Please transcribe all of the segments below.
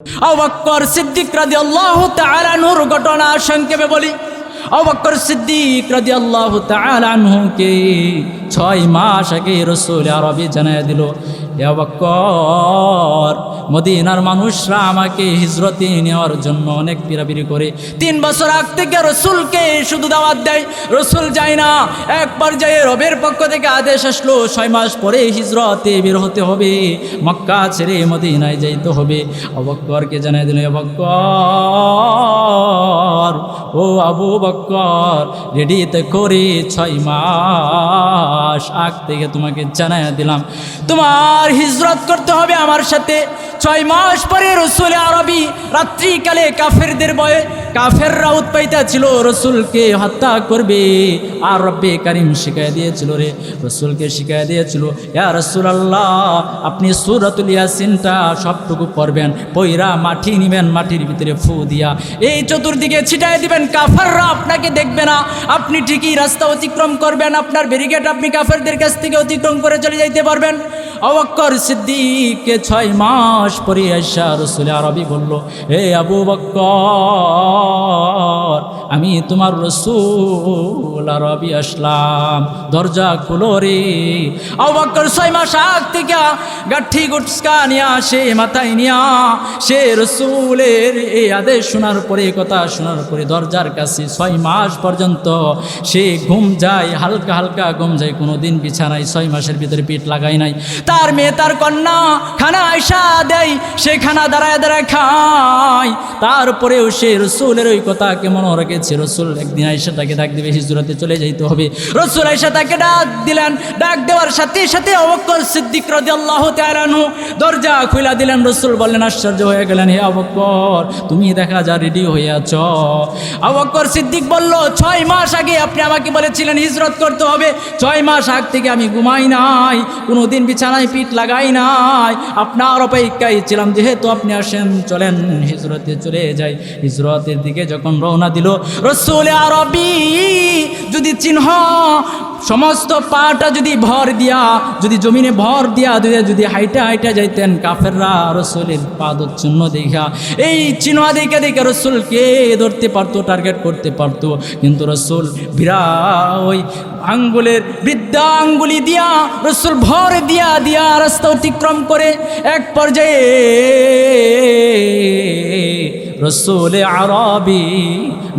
অবক্কর সিদ্দিক রাজি আল্লাহ তালানুর ঘটনা সংক্ষেপে বলি। অবক্কর সিদ্দিক রাজি আল্লাহ তালানহুকে ছয় মাস আগে রসুল আরবি জানাই দিল এ অবক্কর, মদিনার মানুষরা আমাকে হিজরতে নেওয়ার জন্য অনেক পিরাপিরি করে। তিন বছর আগ থেকে রসুলকে শুধু দাওয়াত দেয়, রসুল যায় না। এক পর্যায়ে রবের পক্ষ থেকে আদেশ আসলো, ছয় মাস পরে হিজরতে বের হতে হবে, মক্কা ছেড়ে মদিনায় যাইতে হবে। অবক্করকে জানাই দিল অবক্কর, ও আবু বক্কর রেডিতে করে ছয় মাস আগ থেকে তোমাকে জানাই দিলাম। তোমার হিজরত করতে হবে আমার সাথে। ছয় মাস পরে রসুল আরবি রাত্রিকালে কাফেরদের বয়ে কাফেররা উৎপাইতা ছিল রসুলকে হত্যা করবে। আর রব্বে কারিম শিখাই দিয়েছিল রে, রসুলকে শিখাই দিয়েছিল। ইয়া রসুল আল্লাহ আপনি সুরাতুল ইয়াসিনটা সবটুকু পড়বেন, পইরা মাটি নিবেন, মাটির ভিতরে ফু দিয়া। এই চতুর্দিকে ছিটাই দিবেন, কাফেররা আপনাকে দেখবে না। আপনি ঠিকই রাস্তা অতিক্রম করবেন, আপনার ব্যারিকেড আপনি কাফেরদের কাছ থেকে অতিক্রম করে চলে যাইতে পারবেন। অবক্কর সিদ্দিককে ছয় মাস পরে আইসা রসুল আরবি বলল হে আবু বক্কর আমি তোমার রসুল আরবি আসলাম। দরজা খুলো রে। ছয় মাস আগ থেকে গাঠি গুটকা নিয়া সে মাথায় নিয়া সে রসুলের এই আদেশ শোনার পরে কথা শোনার পরে দরজার কাছে ছয় মাস পর্যন্ত সে ঘুম যায়, হালকা হালকা ঘুম যায়। কোনো দিন বিছানায় ছয় মাসের ভিতরে পিঠ লাগাই নাই। তার মেয়ে তার কন্যা খানা আয়সা দেয়, সে খানা দাঁড়ায় দাঁড়ায় খায়। তারপরেও সে রসুলের ওই কথাকে মনে রেখেছে রসুল একদিন আয়সা তাকে ডাক দেবে, হিজুরাতে চলে যাইতে হবে। রসুল আয়সা তাকে ডাক দিলেন, ডাক দেওয়ার সাথে সাথে অবক্কর সিদ্দিক রদি তালানু দরজা খুলা দিলেন। রসুল বললেন, আশ্চর্য হয়ে গেলেন, হে অবক্কর, তুমি দেখা যা রেডি হয়ে আছ। অবক্কর সিদ্দিক বলল, ছয় মাস আগে আপনি আমাকে বলেছিলেন, হিজরত করতে হবে। ছয় মাস আগ থেকে আমি ঘুমাই নাই কোনো দিন বিছানায় পিঠ লাগাই নাই। আপনার অপেক্ষায় ছিলাম, যেহেতু আপনি আসেন, চলেন, হিজরতে চলে যাই। হিজরতের দিকে যখন রওনা দিল রসুল আরবি যদি চিহ্ন সমস্ত পাটা যদি ভর দিয়া, যদি জমিনে ভর দিয়া দিয়া যদি হাইটা হাইটা যাইতেন কাফেররা রসুলের পাদচ্ছিন্ন দেখা এই চিহ্ন দেখে দেখে রসুলকে ধরতে পারতো টার্গেট করতে পারতো। কিন্তু রসুল বিরা ওই আঙ্গুলের বৃদ্ধা আঙ্গুলি দিয়া, রসুল ভর দিয়া দিয়া রাস্তা অতিক্রম করে এক পর্যায়ে রসুলে আরবি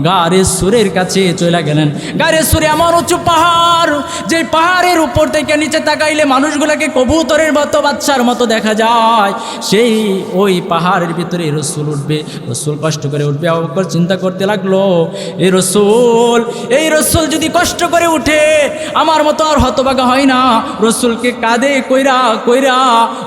গারে সুরের কাছে চলে গেলেন। গারে সুরে আমার উঁচু পাহাড় যে পাহাড়ের উপর থেকে নিচে তাকাইলে মানুষগুলোকে কবুতরের মতো, বাচ্চার মতো দেখা যায়। সেই ওই পাহাড়ের ভিতরে রসুল উঠবে, রসুল কষ্ট করে উঠবে অবকর চিন্তা করতে লাগল এই রসুল এই রসুল যদি কষ্ট করে উঠে, আমার মতো আর হতবাগা হয় না। রসুলকে কাঁদে, কইরা কইরা,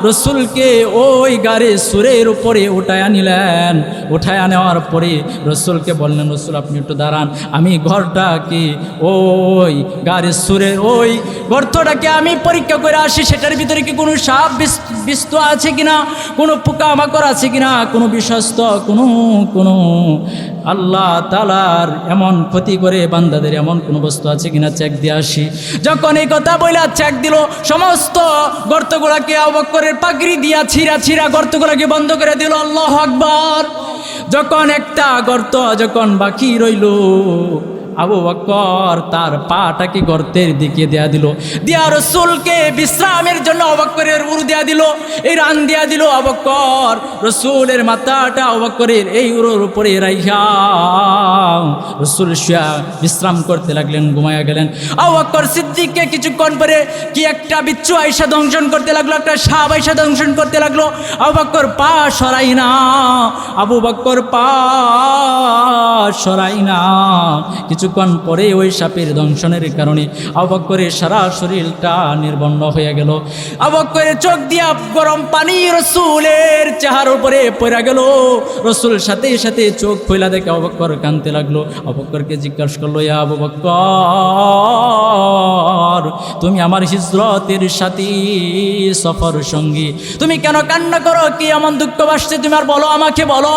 রসুলকে ওই গারে সুরের উপরে উঠায় নিলেন। উঠায় নেওয়ার পরে রসুলকে বললেন, রসুল, আপনি একটু দাঁড়ান, আমি ঘরটাকে ওই গাড়ির সুরের ওই গর্তটাকে আমি পরীক্ষা করে আসি, সেটার ভিতরে কি কোনো সাপ বিস্ত আছে কিনা? কোনো পোকামাকড় আছে কিনা? কোনো বিশ্বস্ত কোনো কোনো আল্লাহ তালার এমন ক্ষতি করে বান্দাদের এমন কোনো বস্তু আছে কিনা চেক দিয়ে আসি। যখন এই কথা বইলা চেক দিল, সমস্ত গর্তগুলাকে অবকরের পাগড়ি দিয়া ছিঁড়া ছিঁড়া গর্তগুলাকে বন্ধ করে দিল, আল্লাহ আকবর। যখন একটা গর্ত যখন বাকি রইল আবু বকর তার পাটাকে গর্তের দিকে দেয়া দিল। দিয়া রসুলকে বিশ্রামের জন্য অবকরের উরু দেয়া দিল, এই রান দেয়া দিল অবকর রসুলের মাথাটা অবকরের এই উরুর উপরে রাইহা রসুল শুয়া বিশ্রাম করতে লাগলেন ঘুমায়া গেলেন। অবকর সিদ্দিককে কিছুক্ষণ পরে কি একটা বিচ্ছু আইসা দংশন করতে লাগল, একটা সাপ আইসা দংশন করতে লাগল। আবু পা সরাই না, আবু বক্কর পা সরাই না। কিছুক্ষণ পরে ওই সাপের দংশনের কারণে আবু বক্করের সারা শরীরটা নির্বন্ন হয়ে গেল। আবু বক্করের চোখ দিয়া গরম পানি রসুলের চেহার উপরে পড়া গেল। রসুল সাথে সাথে চোখ ফইলা দেখে আবু বক্কর কানতে লাগল। আবু বক্করকে জিজ্ঞাসা করল ইয়া আবু তুমি আমার হিজরতের সাথী, সফর সঙ্গী। তুমি কেন কান্না করো? কি এমন দুঃখ বাসছে? তোমার বলো আমাকে বলো।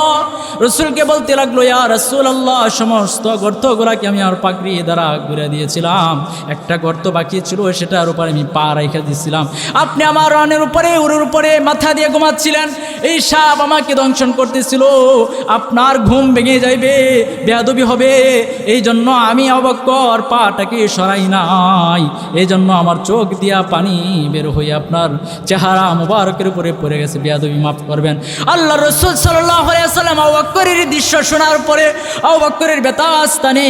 রসুলকে বলতে লাগল, ইয়া রসুল আল্লাহ সমস্ত গর্তগুলাকে আমি আর পাকড়ি দ্বারা ঘুরে দিয়েছিলাম। একটা গর্ত বাকি ছিল, সেটার উপরে আমি পা রেখে দিয়েছিলাম। আপনি আমার রানের উপরে উড়ের উপরে মাথা দিয়ে ঘুমাচ্ছিলেন। এই সাপ আমাকে দংশন করতেছিল। আপনার ঘুম ভেঙে যাইবে, বেয়াদবি হবে। এই জন্য আমি অবক্কর পাটাকে সরাই নাই। এই জন্য আমার চোখ দিয়া পানি বের হয়ে আপনার চেহারা মুবারকের উপরে পড়ে গেছে। বেয়াদবি মাফ করবেন। আল্লাহ রসুল সাল্লাম অবক্করের দৃশ্য শোনার পরে অবক্করের বেতাস্তানি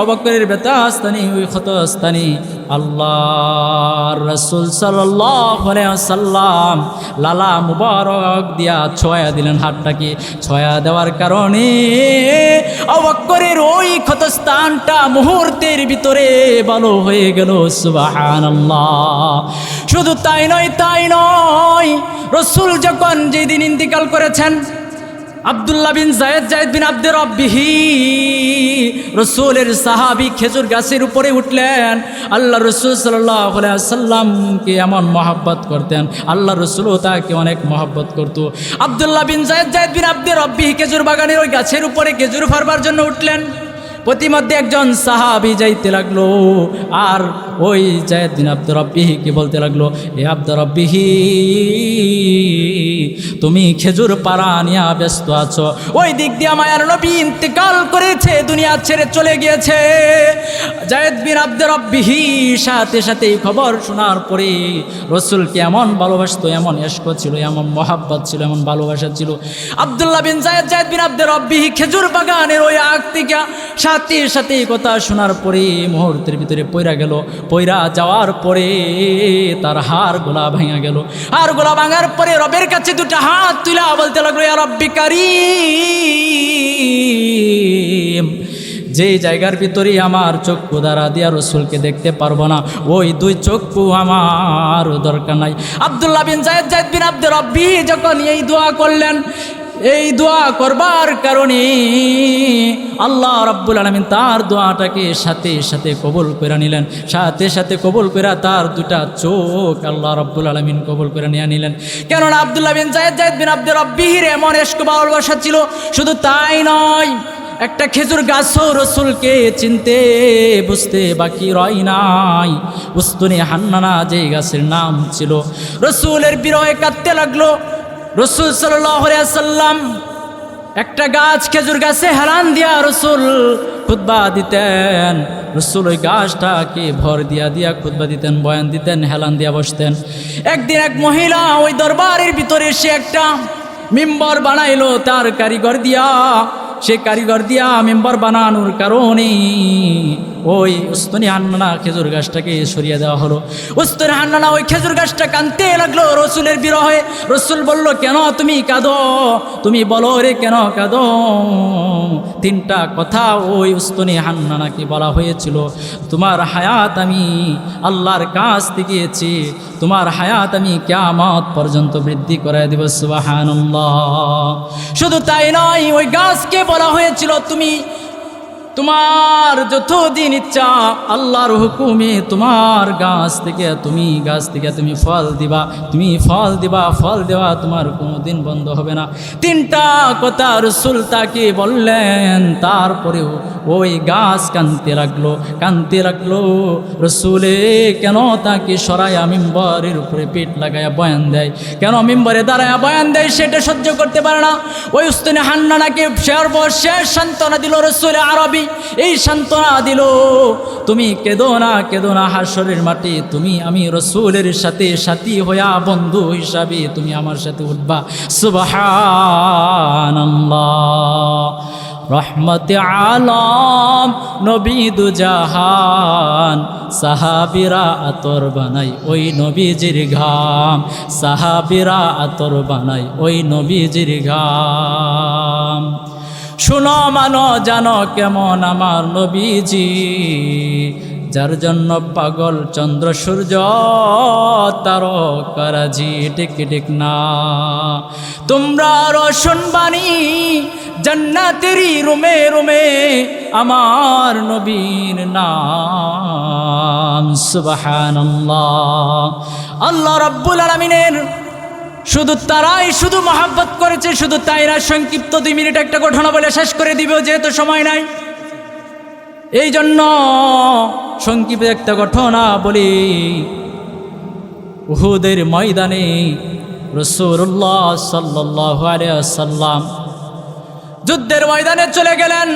অবক্করের বেতাস্তানি ওই ক্ষতস্তানি। আল্লাহ রসুল সাল্লাম লালা মুবারক দিয়া ছয়া দিলেন হাতটাকে। ছয়া দেওয়ার কারণে অবক্করের ওই ক্ষতস্থানটা মুহূর্তের ভিতরে ভালো হয়ে গেল সুবাহান শুধু তাই নয় তাই নয়, রসুল যখন যেদিন ইন্তিকাল করেছেন আবদুল্লাহ বিন জায়েদ জায়েদ বিন আব্দের রব্বিহি। রসুলের সাহাবি খেজুর গাছের উপরে উঠলেন। আল্লাহ রসুল সাল্লামকে এমন মহাব্বত করতেন। আল্লাহ রসুলও তাকে অনেক মহাব্বত করতো। আবদুল্লাহ বিন জায়েদ জায়েদ বিন আব্দুর রব্বিহি খেজুর বাগানের ওই গাছের উপরে খেজুর ফারবার জন্য উঠলেন। প্রতিমধ্যে একজন সাহাবি যাইতে লাগল, আর ওই জায়দ বিন আব্দুর রব্বিহিকে বলতে লাগল? এ আব্দুর রব্বিহি, তুমি খেজুর পাড়া নিয়া ব্যস্ত আছো। ওই দিক দিয়ে মায়ার নবী ইন্তেকাল করেছে, দুনিয়া ছেড়ে চলে গিয়েছে। জায়দ বিন আব্দুর রব্বিহি সাথে সাথে এই খবর শোনার পরে রসুলকে এমন ভালোবাসতো, এমন এশক ছিল, এমন মহাব্বত ছিল, এমন ভালোবাসা ছিল। আবদুল্লাহ বিন জায়দ জায়দ বিন আব্দুর রব্বিহি খেজুর বাগানের ওই আগ থেকে সাথে সাথে কথা শোনার পরে মুহূর্তের ভিতরে পইরা গেল। পইরা যাওয়ার পরে তার হাড় গোলা ভাঙা গেল। আর গোলা ভাঙার পরে রবের কাছে দুটা হাত তুলা বলতে লাগল রব্বি কারিম, যে জায়গার ভিতরে আমার চক্ষু দ্বারা দিয়া রসুলকে দেখতে পারব না, ওই দুই চক্ষু আমার দরকার নাই। আবদুল্লাহ বিন জায়দ জায়দ বিন আব্দুর রব্বি যখন এই দোয়া করলেন এই দোয়া করবার কারণে আল্লাহ রাব্বুল আলমিন তার দোয়াটাকে সাথে সাথে কবুল করে নিলেন। সাথে সাথে কবুল করে তার দুটা চোখ আল্লাহ রাব্বুল আলমিন কবুল করে নিয়ে নিলেন। কেননা আবদুল্লাহ বিন জায়দ জায়দ বিন আব্দুর রব্বিহির এমন এসকো ভালোবাসা ছিল, শুধু তাই নয়, একটা খেজুর গাছও রসুলকে চিনতে, বুঝতে বাকি রয় নাই। উস্তুনি হান্নানা যে গাছের নাম ছিল। রসুলের বিরহে কাঁদতে লাগল রসুল সাল্লাম একটা গাছ খেজুর গাছে হেলান দিয়া রসুল খুদ্া দিতেন। রসুল ওই গাছটাকে ভর দিয়া দিয়া খুদ্া দিতেন, বয়ান দিতেন, হেলান দিয়া বসতেন। একদিন এক মহিলা ওই দরবারের ভিতরে সে একটা মিম্বর বানাইলো তার কারিগর দিয়া। সে কারিগর দিয়া মেম্বার বানানোর কারণে ওই উস্তনি হান্নানা খেজুর গাছটাকে সরিয়ে দেওয়া হলো। উস্তনি হান্নানা ওই খেজুর গাছটা কানতে লাগল রসুলের বিরহে। রসুল বলল, কেন তুমি কাঁদো? তুমি বলো রে, কেন কাঁদো? তিনটা কথা ওই উস্তনি হান্নানাকে বলা হয়েছিল। তোমার হায়াত আমি আল্লাহর কাছ থেকেছি তোমার হায়াত আমি কেয়ামত পর্যন্ত বৃদ্ধি করে দেব সুবাহান্লাহ শুধু তাই নয়, ওই গাছকে বলা হয়েছিল, তুমি তোমার যতদিন ইচ্ছা আল্লাহর হুকুমে তোমার গাছ থেকে, তুমি গাছ থেকে তুমি ফল দিবা, তুমি ফল দিবা, ফল দেওয়া তোমার কোনো দিন বন্ধ হবে না। তিনটা কথা রসুল তাকে বললেন, তারপরেও ওই গাছ কানতে রাখল কানতে রাখল রসুলে, কেন তাকে সরাইয়া মিম্বরের উপরে পেট লাগাইয়া বয়ান দেয়? কেন মিম্বরে দাঁড়ায়া বয়ান দেয়? সেটা সহ্য করতে পারে না। ওই উস্তানে হান্নানাকে সর্বশেষ সান্ত্বনা দিল রসুলে আরবি। এই সান্ত্বনা দিল, তুমি কেদো না কেদো না হাসরের মাটি তুমি আমি রসুলের সাথে সাথী হইয়া বন্ধু হিসাবে তুমি আমার সাথে উঠবা। সুবাহান রহমত আলম, নবী দুজাহান সাহাবিরা আতর বানাই ওই নবীজির ঘাম। সাহাবিরা আতর বানাই ওই নবীজির ঘাম। শুনো মানো, জানো কেমন আমার নবীজি। যার জন্য পাগল চন্দ্র সূর্য তারকারাজি টিক টিক না। তোমরা রোশন বাণী জান্নাতেরি রুমে রুমে আমার নবীর নাম। সুবহানাল্লাহ। আল্লাহ রাব্বুল আলামিনের শুধু তারাই শুধু মহাব্বত করেছে, শুধু তাই না, সংক্ষিপ্ত দুই মিনিট একটা ঘটনা বলে শেষ করে দিব যেহেতু সময় নাই। এই জন্য সংক্ষিপ্ত একটা ঘটনা বলি। উহুদের ময়দানে রসুল্লাহ সাল্লাহ সাল্লাম যুদ্ধের ময়দানে চলে গেলেন।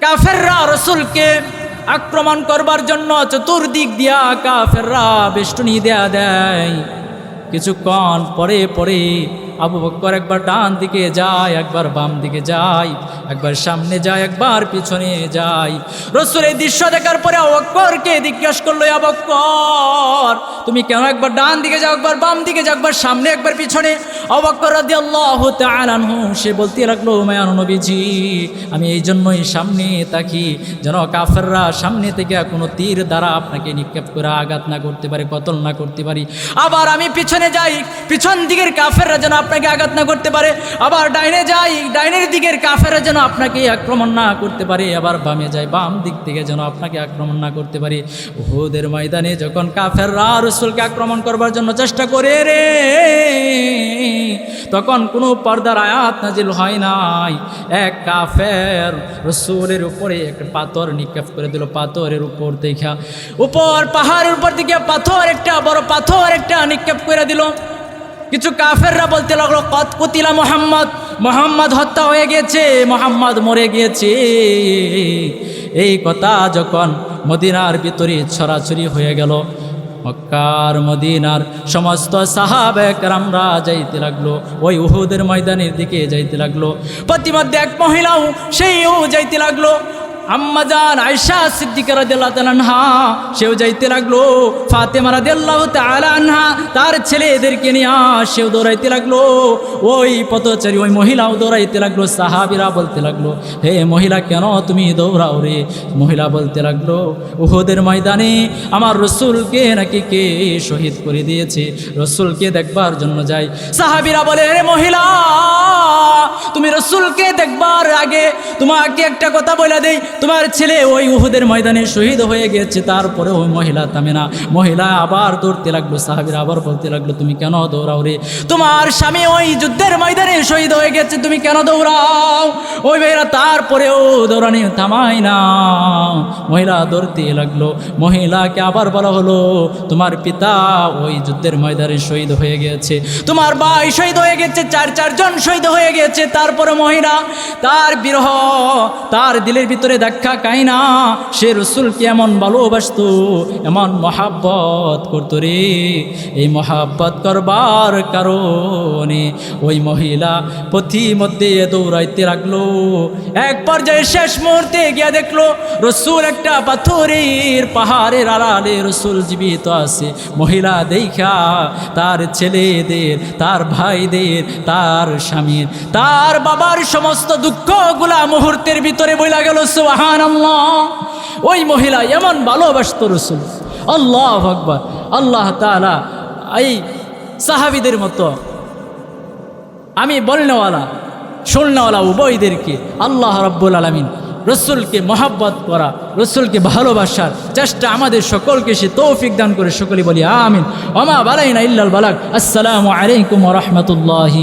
কাফেররা রসুলকে আক্রমণ করবার জন্য চতুর্দিক দিয়া কাফেররা বেষ্টনী দেয়া দেয়। কিছুক্ষণ পরে পরে আবু বক্কর একবার ডান দিকে যায়, একবার বাম দিকে যায়, একবার সামনে যায়, একবার পিছনে যায়। রসুল এই দৃশ্য দেখার পরে অবক্করকে জিজ্ঞেস করল অবক্কর তুমি কেন একবার ডান দিকে যাও, একবার বাম দিকে যাও, একবার সামনে, একবার পিছনে? অবক্কর রাদি সে বলতে লাগল মায়ান নবীজি, আমি এই জন্যই সামনে তাকি যেন কাফেররা সামনে থেকে কোনো তীর দ্বারা আপনাকে নিক্ষেপ করে আঘাত না করতে পারে, কতল না করতে পারি। আবার আমি পিছনে যাই, পিছন দিকের কাফেররা যেন আপনাকে আঘাত না করতে পারে, আবার ডাইনে যাই, ডাইনের দিকের কাফেররা যেন আপনাকে আক্রমণ না করতে পারে, আবার বামে যাই, বাম দিক থেকে যেন আপনাকে আক্রমণ না করতে পারে। ওহুদের ময়দানে যখন কাফেররা রসুলকে আক্রমণ করবার জন্য চেষ্টা করে রে, তখন কোনো পর্দার আয়াত নাজিল হয় নাই। এক কাফের রসুলের উপরে একটা পাথর নিক্ষেপ করে দিল, পাথরের উপর দেখা উপর পাহাড়ের উপর দিকে পাথর একটা, বড় পাথর একটা নিক্ষেপ করে দিল। কিছু কাফেররা বলতে লাগল, কত কুতিলা মোহাম্মদ মোহাম্মদ হত্যা হয়ে গেছে, মোহাম্মদ মরে গিয়েছে এই কথা যখন মদিনার ভিতরে ছড়াছড়ি হয়ে গেল, মক্কার মদিনার সমস্ত সাহাবেকরামরা যাইতে লাগল, ওই উহুদের ময়দানের দিকে যাইতে লাগল। প্রতিমধ্যে এক মহিলাও সেইও যাইতে লাগল। আম্মাজান আয়সা সিদ্দিকা রাদিয়াল্লাহু তাআলা সেও যাইতে লাগল। ফাতেমা রাদিয়াল্লাহু তাআলা আনহা, তার ছেলেদেরকে নিয়ে সেও দৌড়াইতে লাগল। ওই পথচারী, ওই মহিলাও দৌড়াইতে লাগল, সাহাবীরা বলতে লাগল, হে মহিলা, কেন তুমি দৌড়াও রে? মহিলা বলতে লাগল, উহুদের ময়দানে আমার রসুলকে নাকি কে শহীদ করে দিয়েছে? রসুলকে দেখবার জন্য যাই। সাহাবিরা বলে রে মহিলা, তুমি রসুলকে দেখবার আগে তোমাকে একটা কথা বলে দেই। তোমার ছেলে ওই উহুদের ময়দানে শহীদ হয়ে গেছে তারপরে ওই মহিলা থামে না। মহিলা আবার দৌড়তে লাগল, সাহাবির আবার বলতে লাগল, তুমি কেন দৌড়াও রে? তোমার স্বামী ওই যুদ্ধের ময়দানে শহীদ হয়ে গেছে, তুমি কেন দৌড়াও? ওই মেয়েরা তারপরেও দৌড়ানি থামাই না। মহিলা দৌড়তে লাগল। মহিলাকে আবার বলা হলো, তোমার পিতা ওই যুদ্ধের ময়দানে শহীদ হয়ে গেছে। তোমার ভাই শহীদ হয়ে গেছে, চার, চারজন শহীদ হয়ে গেছে। তারপরে মহিলা তার বিরহ তার দিলের ভিতরে দেখা কাই না, সে রসুলকে এমন ভালোবাসত, এমন মহাব্বত করতো রে। এই মহাব্বত করবার কারণে ওই মহিলা পথি মধ্যে দৌড়াইতে লাগল। এক পর্যায়ে শেষ মুহূর্তে গিয়া দেখল, রসুল একটা পাথরের পাহাড়ের আড়ালে রসুল জীবিত আছে। মহিলা দেখা তার ছেলেদের, তার ভাইদের, তার স্বামীর, তার বাবার সমস্ত দুঃখগুলা মুহূর্তের ভিতরে বইলা গেল সুহান ওই মহিলা এমন ভালোবাসত রসুল। আল্লাহ আকবর। আল্লাহ তালা এই সাহাবিদের মতো আমি বলনেওয়ালা, শুননেওয়ালা উভয়দেরকে আল্লাহ রব্বুল আলমিন রসুলকে মহাব্বত করা, রসুলকে ভালোবাসার চেষ্টা আমাদের সকলকে সে তৌফিক দান করে সকলে বলি, আমিন। ওমা বালাইনা ইল্লাল বালাক আসসালামু আলাইকুম রহমতুল্লাহি